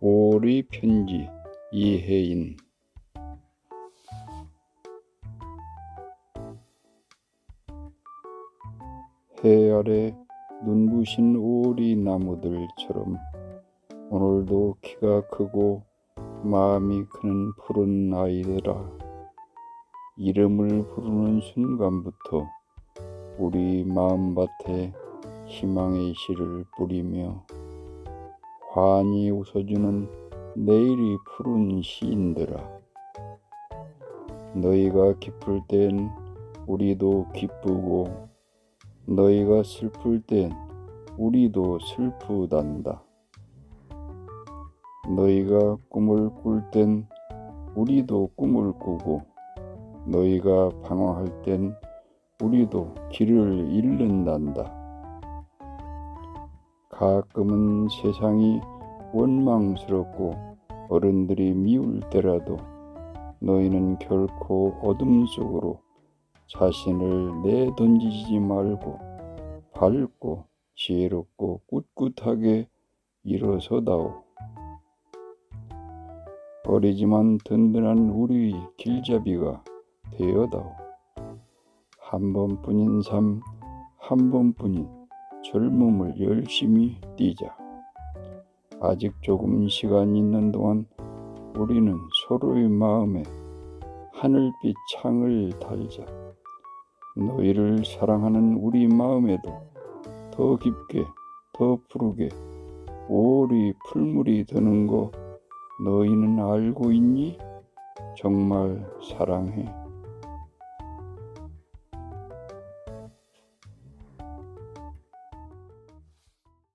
오리 편지 이혜인. 해 아래 눈부신 오리 나무들처럼 오늘도 키가 크고 마음이 크는 푸른 아이들아 이름을 부르는 순간부터 우리 마음밭에 희망의 씨를 뿌리며 환히 웃어주는 내일이 푸른 시인들아 너희가 기쁠 땐 우리도 기쁘고 너희가 슬플 땐 우리도 슬프단다. 너희가 꿈을 꿀 땐 우리도 꿈을 꾸고 너희가 방황할 땐 우리도 길을 잃는단다. 가끔은 세상이 원망스럽고 어른들이 미울 때라도 너희는 결코 어둠 속으로 자신을 내던지지 말고 밝고 지혜롭고 꿋꿋하게 일어서다오. 어리지만 든든한 우리 길잡이가 되어다오. 한 번뿐인 삶, 한 번뿐인 젊음을 열심히 뛰자. 아직 조금 시간 있는 동안 우리는 서로의 마음에 하늘빛 창을 달자. 너희를 사랑하는 우리 마음에도 더 깊게, 더 푸르게 오리 풀물이 드는 거 너희는 알고 있니? 정말 사랑해.